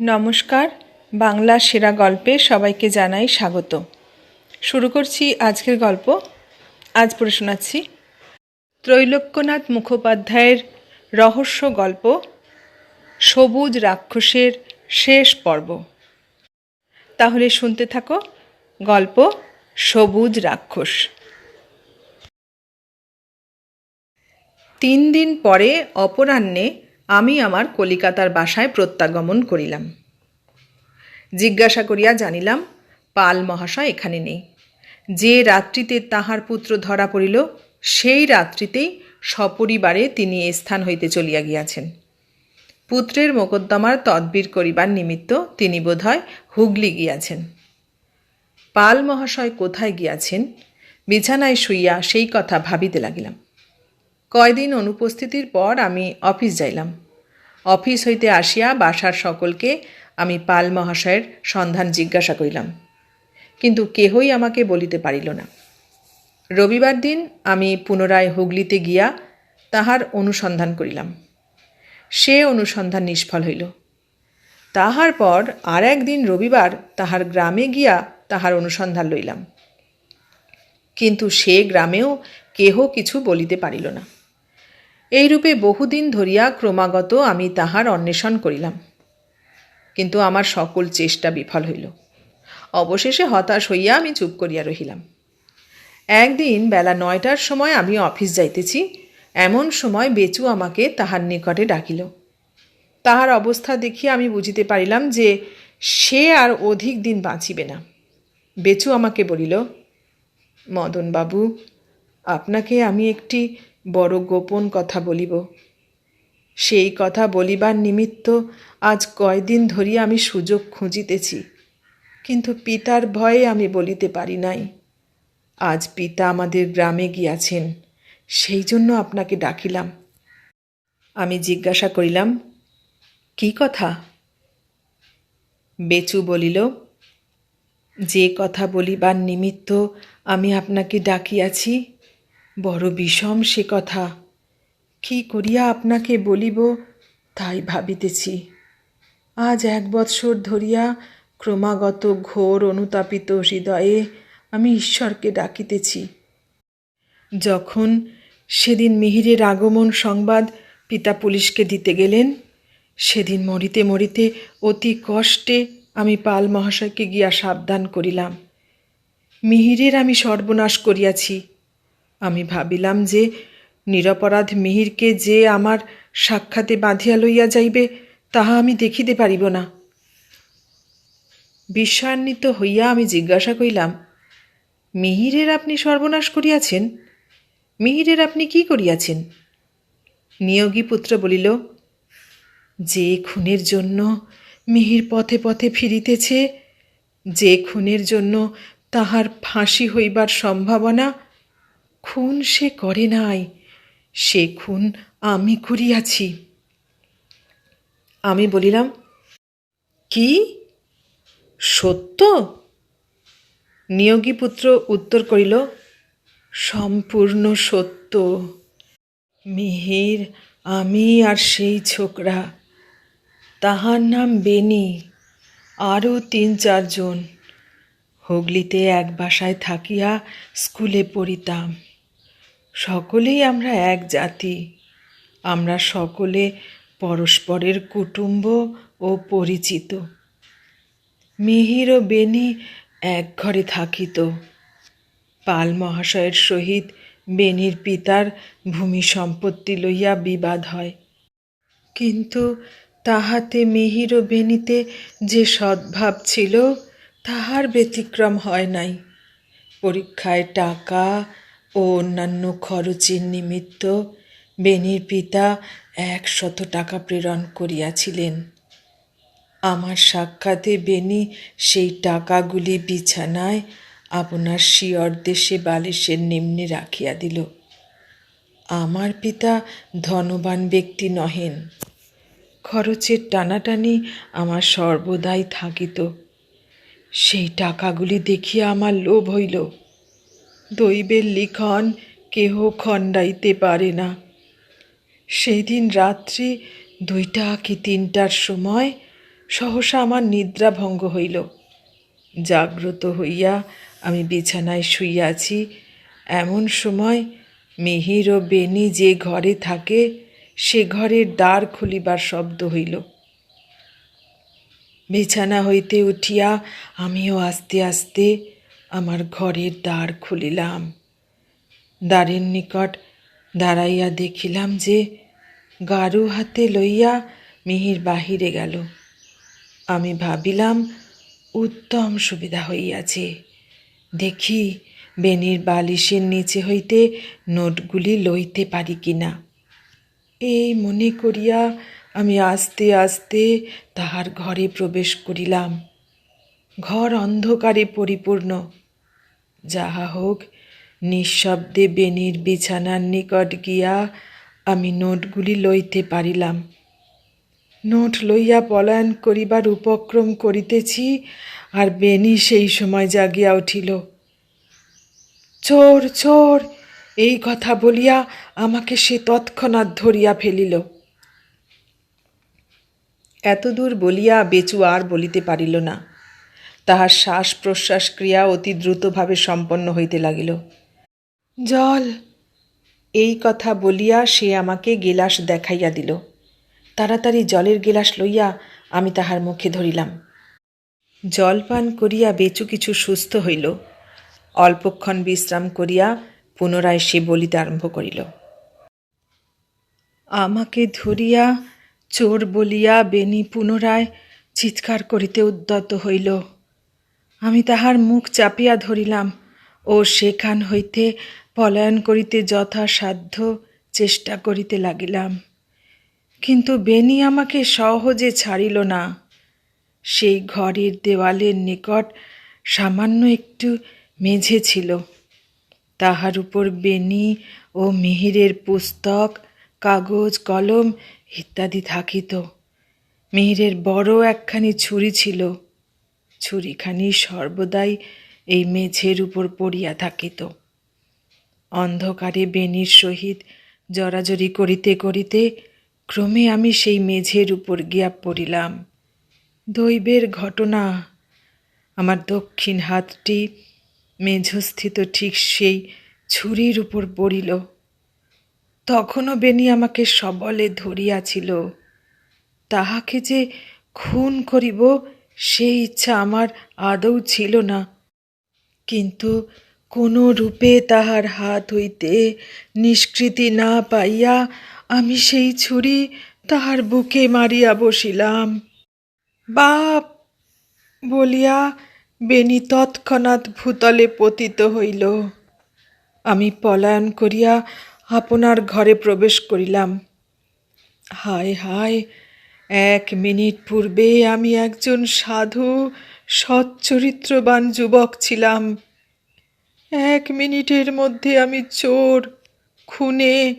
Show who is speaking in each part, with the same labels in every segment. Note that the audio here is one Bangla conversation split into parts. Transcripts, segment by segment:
Speaker 1: নমস্কার বাংলা সেরা গল্পে সবাইকে জানাই স্বাগত। শুরু করছি আজকের গল্প। আজ পড়ে শোনাচ্ছি ত্রৈলোক্যনাথ মুখোপাধ্যায়ের রহস্য গল্প, সবুজ রাক্ষসের শেষ পর্ব। তাহলে শুনতে থাকো গল্প, সবুজ রাক্ষস। তিন দিন পরে অপরাহ্নে আমি আমার কলিকাতার বাসায় প্রত্যাগমন করিলাম। জিজ্ঞাসা করিয়া জানিলাম, পাল মহাশয় এখানে নেই। যে রাত্রিতে তাহার পুত্র ধরা পড়িল, সেই রাত্রিতেই সপরিবারে তিনি স্থান হইতে চলিয়া গিয়াছেন। পুত্রের মোকদ্দমার তদবির করিবার নিমিত্ত তিনি বোধহয় হুগলি গিয়াছেন। পাল মহাশয় কোথায় গিয়াছেন, বিছানায় শুইয়া সেই কথা ভাবিতে লাগিলাম। কয়দিন অনুপস্থিতির পর আমি অফিস যাইলাম। অফিস হইতে আসিয়া বাসার সকলকে আমি পাল মহাশয়ের সন্ধান জিজ্ঞাসা করিলাম। কিন্তু কেহই আমাকে বলিতে পারিল না। রবিবার দিন আমি পুনরায় হুগলিতে গিয়া তাহার অনুসন্ধান করিলাম। সে অনুসন্ধান নিষ্ফল হইল। তাহার পর আর একদিন রবিবার তাহার গ্রামে গিয়া তাহার অনুসন্ধান লইলাম। কিন্তু সে গ্রামেও কেহ কিছু বলিতে পারিল না। এইরূপে বহুদিন ধরিয়া ক্রমাগত আমি তাহার অন্বেষণ করিলাম। কিন্তু আমার সকল চেষ্টা বিফল হইল। অবশেষে হতাশ হইয়া আমি চুপ করিয়া রহিলাম। একদিন বেলা নয়টার সময় আমি অফিস যাইতেছি, এমন সময় বেচু আমাকে তাহার নিকটে ডাকিল। তাহার অবস্থা দেখিয়া আমি বুঝিতে পারিলাম যে সে আর অধিক দিন বাঁচিবে না। বেচু আমাকে বলিল, মদনবাবু, আপনাকে আমি একটি বড় গোপন কথা বলিব। সেই কথা বলিবার নিমিত্ত আজ কয়দিন ধরিয়া আমি সুযোগ খুঁজিতেছি, কিন্তু পিতার ভয়ে আমি বলিতে পারি নাই। আজ পিতা আমাদের গ্রামে গিয়াছেন, সেই জন্য আপনাকে ডাকিলাম। আমি জিজ্ঞাসা করিলাম, কি কথা? বেচু বলিল, যে কথা বলিবার নিমিত্ত আমি আপনাকে ডাকিয়াছি বড় বিষম সে কথা। কি করিয়া আপনাকে বলিব, তাই ভাবিতেছি। আজ এক বৎসর ধরিয়া ক্রমাগত ঘোর অনুতাপিত হৃদয়ে আমি ঈশ্বরকে ডাকিতেছি। যখন সেদিন মিহিরের আগমন সংবাদ পিতা পুলিশকে দিতে গেলেন, সেদিন মরিতে মরিতে অতি কষ্টে আমি পাল মহাশয়কে গিয়া সাবধান করিলাম। মিহিরের আমি সর্বনাশ করিয়াছি। আমি ভাবিলাম যে নিরপরাধ মিহিরকে যে আমার সাক্ষাতে বাঁধিয়া লইয়া যাইবে, তাহা আমি দেখিতে পারিব না। বিশ্বান্বিত হইয়া আমি জিজ্ঞাসা করিলাম, মিহিরের আপনি সর্বনাশ করিয়াছেন? মিহিরের আপনি কি করিয়াছেন? নিয়োগী পুত্র বলিল, যে খুনের জন্য মিহির পথে পথে ফিরিতেছে, যে খুনের জন্য তাহার ফাঁসি হইবার সম্ভাবনা খুন সে করে নাই, সে খুন আমি করিয়াছি। আমি বলিলাম, কি? সত্য? নিয়োগী পুত্র উত্তর করিল, সম্পূর্ণ সত্য। মিহির, আমি আর সেই ছোকরা। তাহার নাম বেনি, আরও তিন চারজন। হুগলিতে এক বাসায় থাকিয়া স্কুলে পড়িতাম। সকলেই আমরা এক জাতি। আমরা সকলে পরস্পরের কুটুম্ব ও পরিচিত। মিহির ও বেনি এক ঘরে থাকিত। পাল মহাশয়ের সহিত বেনির পিতার ভূমি সম্পত্তি লইয়া বিবাদ হয়। কিন্তু তাহাতে মিহির ও বেনিতে যে সদ্ভাব ছিল, তাহার ব্যতিক্রম হয় নাই। পরীক্ষায় টাকা ও অন্যান্য খরচের নিমিত্ত বেনির পিতা একশত টাকা প্রেরণ করিয়াছিলেন। আমার সাক্ষাতে বেনি সেই টাকাগুলি বিছানায় আপনার শিয়র দেশে বালিশের নিম্নে রাখিয়া দিল। আমার পিতা ধনবান ব্যক্তি নহেন। খরচের টানাটানি আমার সর্বদাই থাকিত। সেই টাকাগুলি দেখিয়া আমার লোভ হইল। দৈবের লিখন কেহ খণ্ডাইতে পারে না। সেই দিন রাত্রি দুইটা কি তিনটার সময় সহসা আমার নিদ্রা ভঙ্গ হইল। জাগ্রত হইয়া আমি বিছানায় শুইয়াছি এমন সময় মিহির ও বেনি যে ঘরে থাকে, সে ঘরের দ্বার খুলিবার শব্দ হইল। বিছানা হইতে উঠিয়া আমিও আস্তে আস্তে আমার ঘরের দ্বার খুলিলাম। দ্বারের নিকট দাঁড়াইয়া দেখিলাম যে গারু হাতে লইয়া মিহির বাহিরে গেল। আমি ভাবিলাম, উত্তম সুবিধা হইয়াছে। দেখি বেনির বালিশের নিচে হইতে নোটগুলি লইতে পারি কিনা। এই মনে করিয়া আমি আস্তে আস্তে তাহার ঘরে প্রবেশ করিলাম। ঘর অন্ধকারে পরিপূর্ণ। যাহা হোক, নিঃশব্দে বেনির বিছানার নিকট গিয়া আমি নোটগুলি লইতে পারিলাম। নোট লইয়া পলায়ন করিবার উপক্রম করিতেছি আর বেনি সেই সময় জাগিয়া উঠিল। চোর চোর! এই কথা বলিয়া আমাকে সে তৎক্ষণাৎ ধরিয়া ফেলিল। এতদূর বলিয়া বেচু আর বলিতে পারিল না। তাহার শ্বাস প্রশ্বাস ক্রিয়া অতি দ্রুতভাবে সম্পন্ন হইতে লাগিল। জল। এই কথা বলিয়া সে আমাকে গেলাস দেখাইয়া দিল। তাড়াতাড়ি জলের গেলাস লইয়া আমি তাহার মুখে ধরিলাম। জল পান করিয়া বেচু কিছু সুস্থ হইল। অল্পক্ষণ বিশ্রাম করিয়া পুনরায় সে বলিতে আরম্ভ করিল। আমাকে ধরিয়া চোর বলিয়া বেনি পুনরায় চিৎকার করিতে উদ্যত হইল। আমি তাহার মুখ চাপিয়া ধরিলাম ও সেখান হইতে পলায়ন করিতে যথাসাধ্য চেষ্টা করিতে লাগিলাম। কিন্তু বেনি আমাকে সহজে ছাড়িল না। সেই ঘরের দেওয়ালের নিকট সামান্য একটু মেঝে ছিল। তাহার উপর বেনি ও মিহিরের পুস্তক, কাগজ, কলম ইত্যাদি থাকিত। মিহিরের বড় একখানি ছুরি ছিল। ছুরিখানি সর্বদাই এই মেঝের উপর পড়িয়া থাকিত। অন্ধকারে বেনির সহিত জড়াজড়ি করিতে করিতে ক্রমে আমি সেই মেঝের উপর গিয়া পড়িলাম। দৈবের ঘটনা, আমার দক্ষিণ হাতটি মেঝস্থিত ঠিক সেই ছুরির উপর পড়িল। তখনও বেনি আমাকে সবলে ধরিয়াছিল। তাহাকে যে খুন করিব সেই ইচ্ছা আমার আদৌ ছিল না। কিন্তু কোনো রূপে তাহার হাত হইতে নিষ্কৃতি না পাইয়া আমি সেই ছুরি তাহার বুকে মারিয়া বসিলাম। বাপ! বলিয়া বেনি তৎক্ষণাৎ ভূতলে পতিত হইল। আমি পলায়ন করিয়া আপনার ঘরে প্রবেশ করিলাম। হায় হায়! এক মিনিট পূর্বে আমি একজন সাধু, সচ্চরিত্রবান যুবক ছিলাম। এক মিনিটের মধ্যে আমি চোর, খুনে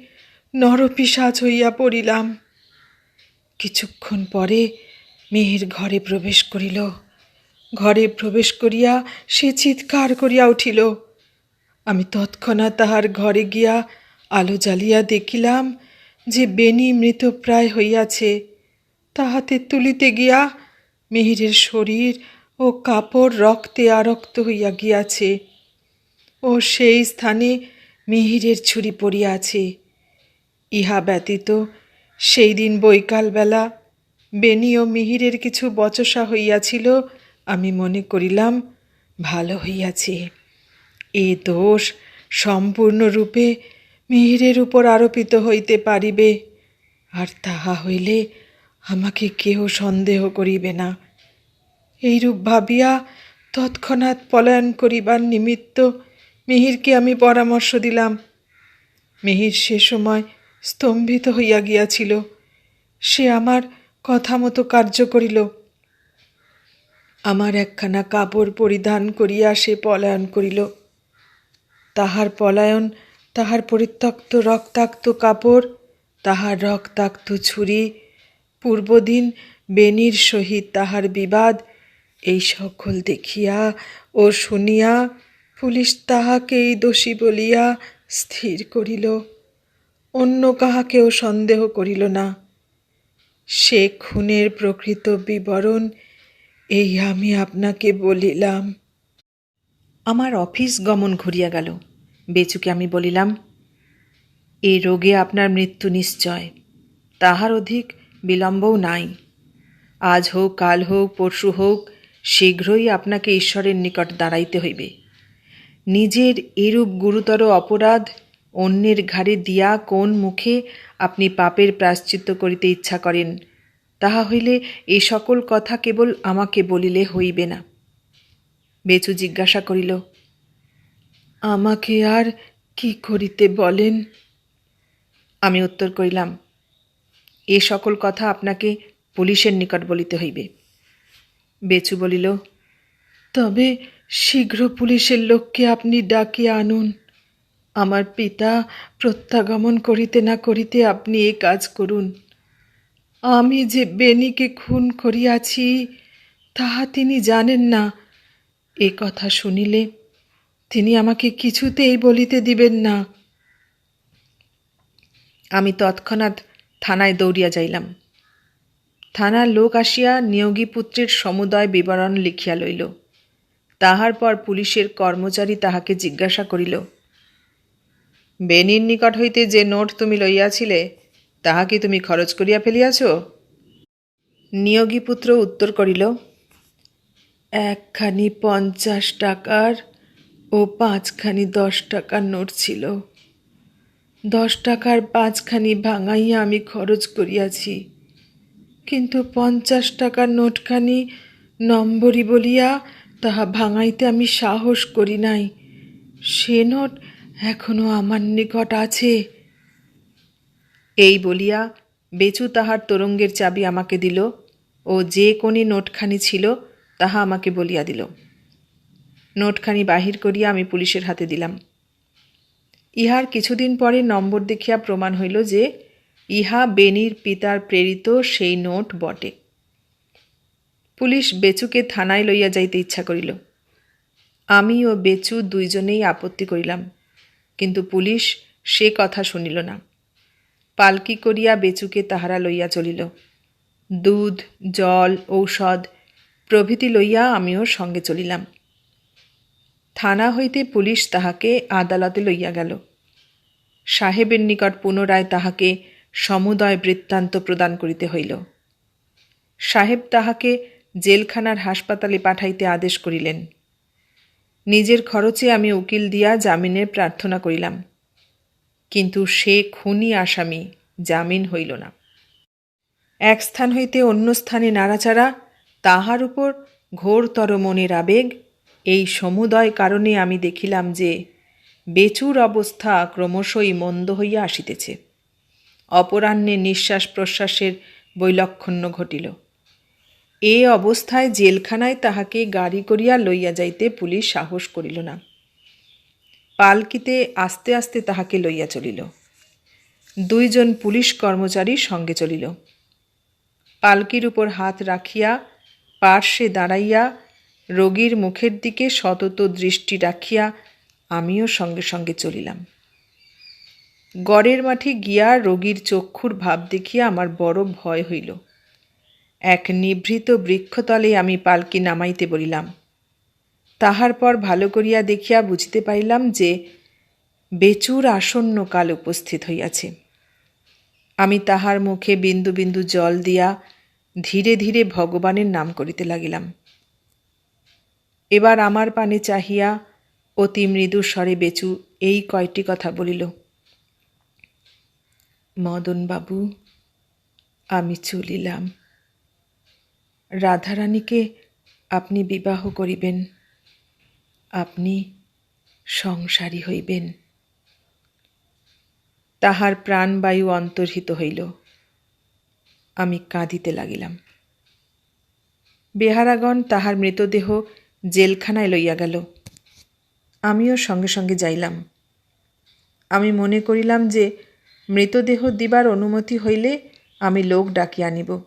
Speaker 1: নরপিসাচ হইয়া পড়িলাম। কিছুক্ষণ পরে মেহের ঘরে প্রবেশ করিল। ঘরে প্রবেশ করিয়া সে চিৎকার করিয়া উঠিল। আমি তৎক্ষণাৎ তাহার ঘরে গিয়া আলো জ্বালিয়া দেখিলাম যে বেনি মৃতপ্রায় হইয়াছে। তাহাতে তুলিতে গিয়া মিহিরের শরীর ও কাপড় রক্তে আরক্ত হইয়া গিয়াছে। ও সেই স্থানে মিহিরের ছুরি পড়িয়াছে ইহা ব্যতীত সেই দিন বৈকালবেলা বেনি ও মিহিরের কিছু বচসা হইয়াছিল, আমি মনে করিলাম ভালো হইয়াছে। এ দোষ সম্পূর্ণরূপে মিহিরের উপর আরোপিত হইতে পারিবে, আর তাহা হইলে আমাকে কেহ সন্দেহ করিবে না। এইরূপ ভাবিয়া তৎক্ষণাৎ পলায়ন করিবার নিমিত্ত মিহিরকে আমি পরামর্শ দিলাম। মিহির সে সময় স্তম্ভিত হইয়া গিয়াছিল। সে আমার কথা মতো কার্য করিল। আমার একখানা কাপড় পরিধান করিয়া সে পলায়ন করিল। তাহার পলায়ন, তাহার পরিত্যক্ত রক্তাক্ত কাপড়, তাহার রক্তাক্ত ছুরি পূর্বদিন বেনির সহিত তাহার বিবাদ, এই সকল দেখিয়া ও শুনিয়া পুলিশ তাহাকেই দোষী বলিয়া স্থির করিল। অন্য কাহাকেও সন্দেহ করিল না। সে খুনের প্রকৃত বিবরণ, এই আমি আপনাকে বলিলাম। আমার অফিস গমন ঘুরিয়া গেল। বেচুকে আমি বলিলাম এই রোগে আপনার মৃত্যু নিশ্চয়। তাহার অধিক বিলম্বও নাই। আজ হোক, কাল হোক, পরশু হোক, শীঘ্রই আপনাকে ঈশ্বরের নিকট দাঁড়াইতে হইবে। নিজের এরূপ গুরুতর অপরাধ অন্যের ঘাড়ে দিয়া কোন মুখে আপনি পাপের প্রায়শ্চিত্ত করিতে ইচ্ছা করেন, তাহা হইলে এই সকল কথা কেবল আমাকে বলিলে হইবে না। বেচু জিজ্ঞাসা করিল, আমাকে আর কি করিতে বলেন? আমি উত্তর করিলাম এ সকল কথা আপনাকে পুলিশের নিকট বলিতে হইবে। বেচু বলিল, তবে শীঘ্র পুলিশের লোককে আপনি ডাকিয়া আনুন। আমার পিতা প্রত্যাগমন করিতে না করিতে আপনি এ কাজ করুন। আমি যে বেনিকে খুন করিয়াছি, তাহা তিনি জানেন না। এ কথা শুনিলে তিনি আমাকে কিছুতেই বলিতে দিবেন না। আমি তৎক্ষণাৎ থানায় দৌড়িয়া যাইলাম। থানার লোক আসিয়া নিয়োগী পুত্রের সমুদয় বিবরণ লিখিয়া লইল। তাহার পর পুলিশের কর্মচারী তাহাকে জিজ্ঞাসা করিল, বেনির নিকট হইতে যে নোট তুমি লইয়াছিলে, তাহা কি তুমি খরচ করিয়া ফেলিয়াছ? নিয়োগী পুত্র উত্তর করিল, একখানি পঞ্চাশ টাকার ও পাঁচখানি দশ টাকার নোট ছিল। দশ টাকার পাঁচখানি ভাঙাইয়া আমি খরচ করিয়াছি। কিন্তু পঞ্চাশ টাকার নোটখানি নম্বরি বলিয়া তাহা ভাঙাইতে আমি সাহস করি নাই। সে নোট এখনও আমার নিকট আছে। এই বলিয়া বেচু তাহার তোরঙ্গের চাবি আমাকে দিল ও যে কোনি নোটখানি ছিল তাহা আমাকে বলিয়া দিল। নোটখানি বাহির করিয়া আমি পুলিশের হাতে দিলাম। ইহার কিছুদিন পরে নম্বর দেখিয়া প্রমাণ হইল যে ইহা বেনির পিতার প্রেরিত সেই নোট বটে। পুলিশ বেচুকে থানায় লইয়া যাইতে ইচ্ছা করিল। আমি ও বেচু দুইজনেই আপত্তি করিলাম, কিন্তু পুলিশ সে কথা শুনিল না। পালকি করিয়া বেচুকে তাহারা লইয়া চলিল। দুধ, জল, ঔষধ প্রভৃতি লইয়া আমিও সঙ্গে চলিলাম। থানা হইতে পুলিশ তাহাকে আদালতে লইয়া গেল। সাহেবের নিকট পুনরায় তাহাকে সমুদয় বৃত্তান্ত প্রদান করিতে হইল। সাহেব তাহাকে জেলখানার হাসপাতালে পাঠাইতে আদেশ করিলেন। নিজের খরচে আমি উকিল দিয়া জামিনের প্রার্থনা করিলাম। কিন্তু সে খুনি আসামি জামিন হইল না। এক স্থান হইতে অন্য স্থানে নাড়াচাড়া, তাহার উপর ঘোরতর মনের আবেগ এই সমুদয় কারণে আমি দেখিলাম যে বেচুর অবস্থা ক্রমশই মন্দ হইয়া আসিতেছে। অপরাহ্নে নিঃশ্বাস প্রশ্বাসের বৈলক্ষণ্য ঘটিল। এ অবস্থায় জেলখানায় তাহাকে গাড়ি করিয়া লইয়া যাইতে পুলিশ সাহস করিল না। পালকিতে আস্তে আস্তে তাহাকে লইয়া চলিল। দুইজন পুলিশ কর্মচারী সঙ্গে চলিল। পালকির উপর হাত রাখিয়া পার্শ্বে দাঁড়াইয়া রোগীর মুখের দিকে সতত দৃষ্টি রাখিয়া আমিও সঙ্গে সঙ্গে চলিলাম। গড়ের মাঠে গিয়া রোগীর চক্ষুর ভাব দেখিয়া আমার বড় ভয় হইল। এক নিভৃত বৃক্ষতলে আমি পালকি নামাইতে বলিলাম। তাহার পর ভালো করিয়া দেখিয়া বুঝিতে পাইলাম যে বেচুর আসন্ন কাল উপস্থিত হইয়াছে। আমি তাহার মুখে বিন্দু বিন্দু জল দিয়া ধীরে ধীরে ভগবানের নাম করিতে লাগিলাম। এবার আমার পানে চাহিয়া অতি মৃদু স্বরে বেচু এই কয়টি কথা বলিল। মদনবাবু, আমি চলিলাম। রাধারানীকে আপনি বিবাহ করিবেন, আপনি সংসারী হইবেন। তাহার প্রাণবায়ু অন্তর্হিত হইল। আমি কাঁদিতে লাগিলাম। বেহারাগণ তাহার মৃতদেহ জেলখানায় লইয়া গেল। আমিও সঙ্গে সঙ্গে যাইলাম। আমি মনে করিলাম যে মৃতদেহ দিবার অনুমতি হইলে আমি লোক ডাকিয়া আনিব।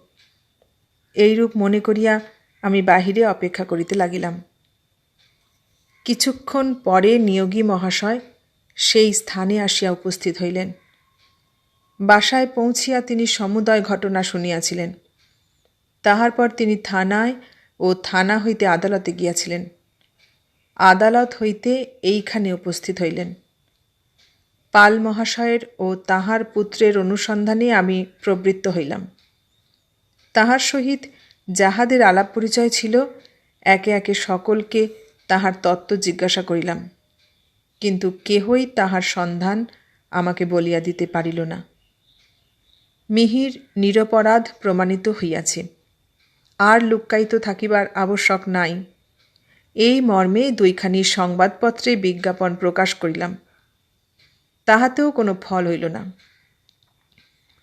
Speaker 1: এইরূপ মনে করিয়া আমি বাহিরে অপেক্ষা করিতে লাগিলাম। কিছুক্ষণ পরে নিয়োগী মহাশয় সেই স্থানে আসিয়া উপস্থিত হইলেন। বাসায় পৌঁছিয়া তিনি সমুদয় ঘটনা শুনিয়াছিলেন। তাহার পর তিনি থানায় ও থানা হইতে আদালতে গিয়াছিলেন। আদালত হইতে এইখানে উপস্থিত হইলেন। পাল মহাশয়ের ও তাহার পুত্রের অনুসন্ধানে আমি প্রবৃত্ত হইলাম। তাহার সহিত যাহাদের আলাপ পরিচয় ছিল, একে একে সকলকে তাহার তত্ত্ব জিজ্ঞাসা করিলাম। কিন্তু কেহই তাহার সন্ধান আমাকে বলিয়া দিতে পারিল না। মিহির নিরপরাধ প্রমাণিত হইয়াছে। আর লুক্কায়িত থাকিবার আবশ্যক নাই। এই মর্মে দুইখানি সংবাদপত্রে বিজ্ঞাপন প্রকাশ করিলাম। তাহাতেও কোনো ফল হইল না।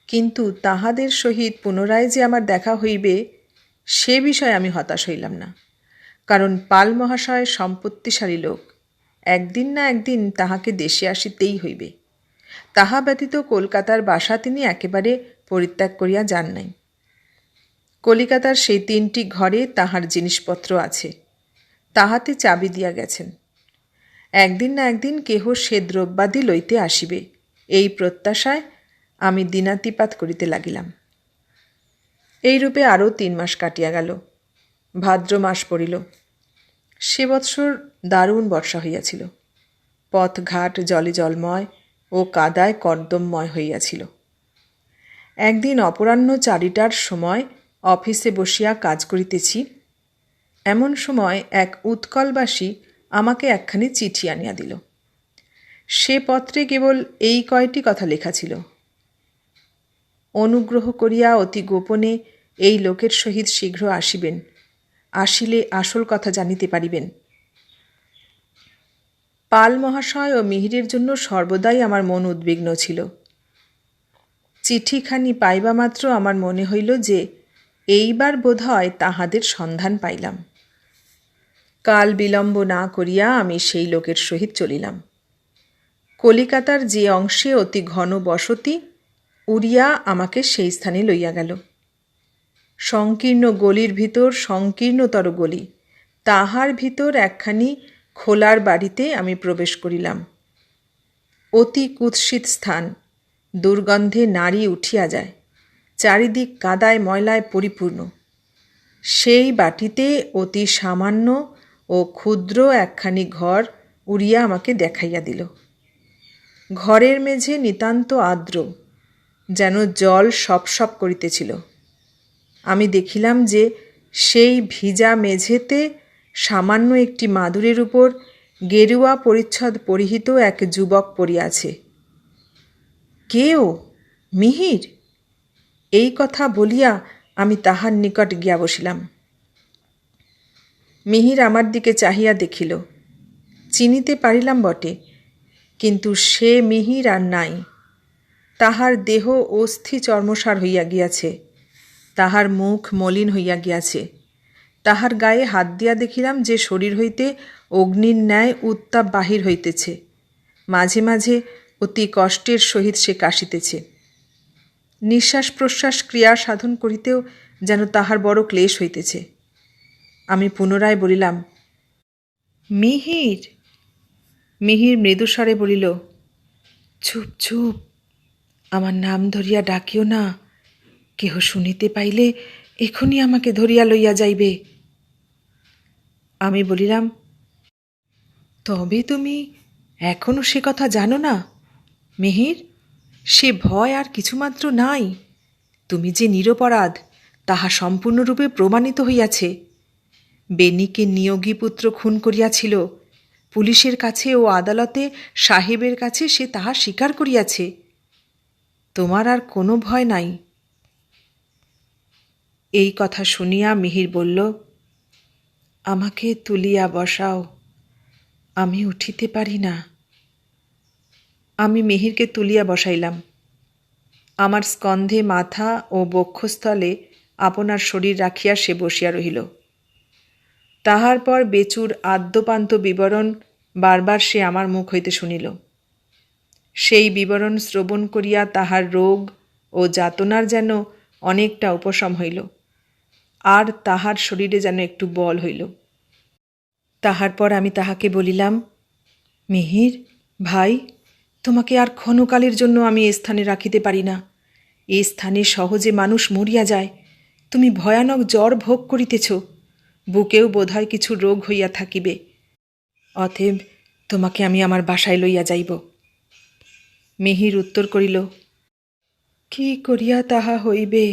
Speaker 1: কিন্তু তাহাদের সহিত পুনরায় যে আমার দেখা হইবে, সে বিষয়ে আমি হতাশ হইলাম না। কারণ পাল মহাশয় সম্পত্তিশালী লোক, একদিন না একদিন তাহাকে দেশে আসিতেই হইবে। তাহা ব্যতীত কলকাতার বাসা তিনি একেবারে পরিত্যাগ করিয়া যান নাই। কলিকাতার সেই তিনটি ঘরে তাহার জিনিসপত্র আছে, তাহাতে চাবি দিয়া গেছেন। একদিন না একদিন কেহ সে দ্রব্যাদি লইতে আসিবে, এই প্রত্যাশায় আমি দিনাতিপাত করিতে লাগিলাম। এইরূপে আরও তিন মাস কাটিয়া গেল, ভাদ্র মাস পড়িল, সে বৎসর দারুণ বর্ষা হইয়াছিল, পথঘাট জলে জলময় ও কাদায় কর্দমময় হইয়াছিল। একদিন অপরাহ্ন চারিটার সময় অফিসে বসিয়া কাজ করিতেছি। এমন সময় এক উৎকলবাসী আমাকে একখানি চিঠি আনিয়া দিল। সে পত্রে কেবল এই কয়টি কথা লেখা ছিল। অনুগ্রহ করিয়া অতি গোপনে এই লোকের সহিত শীঘ্র আসিবেন, আসিলে আসল কথা জানিতে পারিবেন। পাল মহাশয় ও মিহিরের জন্য সর্বদাই আমার মন উদ্বিগ্ন ছিল। চিঠিখানি পাইবা মাত্র আমার মনে হইল যে এইবার বোধহয় তাহাদের সন্ধান পাইলাম। কাল বিলম্ব না করিয়া আমি সেই লোকের সহিত চলিলাম। কলিকাতার যে অংশে অতি ঘন বসতি, উড়িয়া আমাকে সেই স্থানে লইয়া গেল। সংকীর্ণ গলির ভিতর সংকীর্ণতর গলি, তাহার ভিতর একখানি খোলার বাড়িতে আমি প্রবেশ করিলাম। অতি কুৎসিত স্থান, দুর্গন্ধে নারী উঠিয়া যায়। চারিদিক কাদায় ময়লায় পরিপূর্ণ। সেই বাটিতে অতি সামান্য ও ক্ষুদ্র একখানি ঘর উড়িয়া আমাকে দেখাইয়া দিল। ঘরের মেঝে নিতান্ত আর্দ্র, যেন জল সপ সপ করিতেছিল। আমি দেখিলাম যে সেই ভিজা মেঝেতে সামান্য একটি মাদুরের উপর গেরুয়া পরিচ্ছদ পরিহিত এক যুবক পড়িয়াছে। কেও মিহির? এই কথা বলিয়া আমি তাহার নিকট গিয়া বসিলাম। মিহির আমার দিকে চাহিয়া দেখিল, চিনিতে পারিলাম বটে, কিন্তু সে মিহির আর নাই। তাহার দেহ অস্থি চর্মসার হইয়া গিয়াছে, তাহার মুখ মলিন হইয়া গিয়াছে। তাহার গায়ে হাত দিয়া দেখিলাম যে শরীর হইতে অগ্নির ন্যায় উত্তাপ বাহির হইতেছে, মাঝে মাঝে অতি কষ্টের সহিত সে কাশিতেছে। নিঃশ্বাস প্রশ্বাস ক্রিয়া সাধন করিতেও যেন তাহার বড় ক্লেশ হইতেছে। আমি পুনরায় বলিলাম, মিহির? মিহির মৃদুস্বরে বলিল, চুপ চুপ, আমার নাম ধরিয়া ডাকিও না। কেহ শুনিতে পাইলে এখনই আমাকে ধরিয়া লইয়া যাইবে। আমি বলিলাম, তবে তুমি এখনও সে কথা জানো না, মিহির? সে ভয় আর কিছুমাত্র নাই। তুমি যে নিরপরাধ, তাহা সম্পূর্ণরূপে প্রমাণিত হইয়াছে। বেনিকে নিয়োগী পুত্র খুন করিয়াছিল। পুলিশের কাছে ও আদালতে সাহেবের কাছে সে তাহা স্বীকার করিয়াছে। তোমার আর কোনো ভয় নাই। এই কথা শুনিয়া মিহির বলল, আমাকে তুলিয়া বসাও। আমি উঠিতে পারি না। আমি মিহিরকে তুলিয়া বসাইলাম। আমার স্কন্ধে মাথা ও বক্ষস্থলে আপনার শরীর রাখিয়া সে বসিয়া রহিল। তাহার পর বেচুর আদ্যপান্ত বিবরণ বারবার সে আমার মুখ হইতে শুনিল। সেই বিবরণ শ্রবণ করিয়া তাহার রোগ ও যাতনার যেন অনেকটা উপশম হইল। আর তাহার শরীরে যেন একটু বল হইল। তাহার পর আমি তাহাকে বলিলাম, মিহির, ভাই তোমাকে আর ক্ষণকালের জন্য আমি এ স্থানে রাখিতে পারি না। এ স্থানে সহজে মানুষ মরিয়া যায়। তুমি ভয়ানক জ্বর ভোগ করিতেছ। বুকেও বোধহয় কিছু রোগ হইয়া থাকিবে। অতএব তোমাকে আমি আমার বাসায় লইয়া যাইব। মেহির উত্তর করিল, কি করিয়া তাহা হইবে?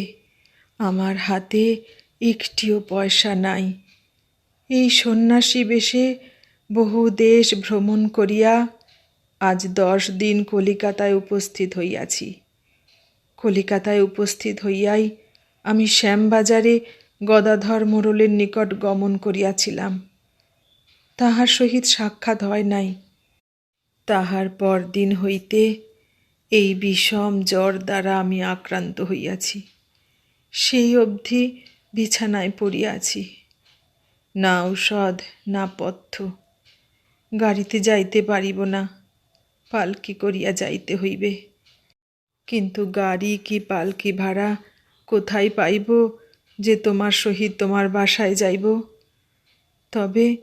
Speaker 1: আমার হাতে একটিও পয়সা নাই। এই সন্ন্যাসী বেশে বহু দেশ ভ্রমণ করিয়া আজ দশ দিন কলিকাতায় উপস্থিত হইয়াছি। কলিকাতায় উপস্থিত হইয়াই আমি শ্যামবাজারে গদাধর মোড়লের নিকট গমন করিয়াছিলাম। তাহার সহিত সাক্ষাৎ হয় নাই। তাহার পর দিন হইতে এই বিষম জ্বর দ্বারা আমি আক্রান্ত হইয়াছি। সেই অবধি বিছানায় পড়িয়াছি। না ঔষধ, না পথ্য। গাড়িতে যাইতে পারিব না। পালকি করিয়া যাইতে হইবে। কিন্তু গাড়ি কি পালকি ভাড়া? কোথায় পাইব যে তোমার সহিত তোমার বাসায় যাইব? তবে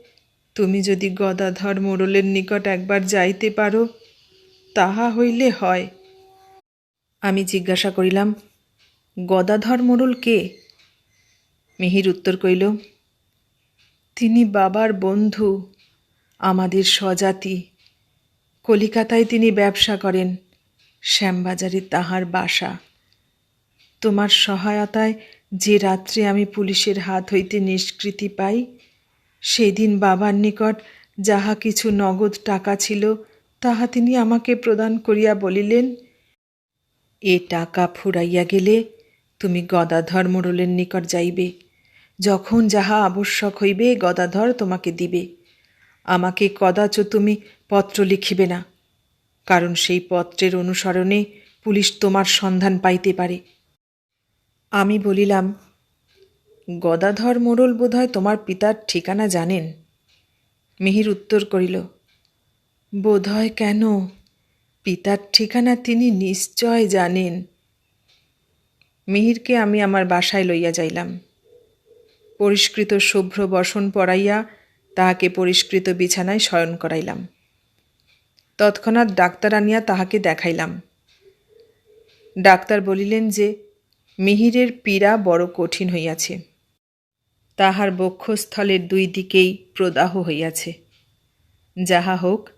Speaker 1: তুমি যদি গদাধর মোড়লের নিকট একবার যাইতে পারো, তাহা হইলে হয়। আমি জিজ্ঞাসা করিলাম, গদাধর মোড়ল কে? মিহির উত্তর কইল, তিনি বাবার বন্ধু, আমাদের স্বজাতি। কলিকাতায় তিনি ব্যবসা করেন, শ্যামবাজারে তাহার বাসা। তোমার সহায়তায় যে রাত্রে আমি পুলিশের হাত হইতে নিষ্কৃতি পাই, সেদিন বাবার নিকট যাহা কিছু নগদ টাকা ছিল, তাহা তিনি আমাকে প্রদান করিয়া বলিলেন, এ টাকা ফুরাইয়া গেলে তুমি গদাধর মোড়লের নিকট যাইবে। যখন যাহা আবশ্যক হইবে গদাধর তোমাকে দিবে। আমাকে কদাচ তুমি পত্র লিখিবে না, কারণ সেই পত্রের অনুসরণে পুলিশ তোমার সন্ধান পাইতে পারে। আমি বলিলাম, গদাধর মোড়ল বোধহয় তোমার পিতার ঠিকানা জানেন। মিহির উত্তর করিল, বোধহয় কেন? পিতার ঠিকানা তিনি নিশ্চয় জানেন। মিহিরকে আমি আমার বাসায় লইয়া যাইলাম। পরিষ্কৃত শুভ্র বসন পরাইয়া তাহাকে পরিষ্কৃত বিছানায় শয়ন করাইলাম। তৎক্ষণাৎ ডাক্তার আনিয়া তাহাকে দেখাইলাম। ডাক্তার বলিলেন যে, মিহিরের পীড়া বড় কঠিন হইয়াছে। তাহার বক্ষস্থলের দুই দিকেই প্রদাহ হইয়াছে। যাহা হোক,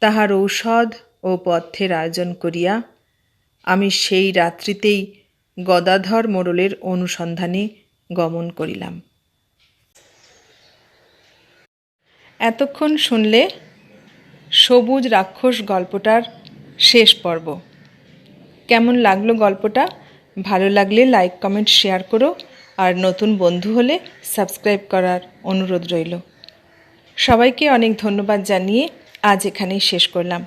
Speaker 1: তাহার ঔষধ ও পথ্যের আয়োজন করিয়া আমি সেই রাত্রিতেই গদাধর মোড়লের অনুসন্ধানে গমন করিলাম। এতক্ষণ শুনলে সবুজ রাক্ষস গল্পটার শেষ পর্ব। কেমন লাগল গল্পটা? ভালো লাগলে লাইক কমেন্ট শেয়ার করো। আর নতুন বন্ধু হলে সাবস্ক্রাইব করার অনুরোধ রইল। সবাইকে অনেক ধন্যবাদ জানিয়ে আজ এখানেই শেষ করলাম।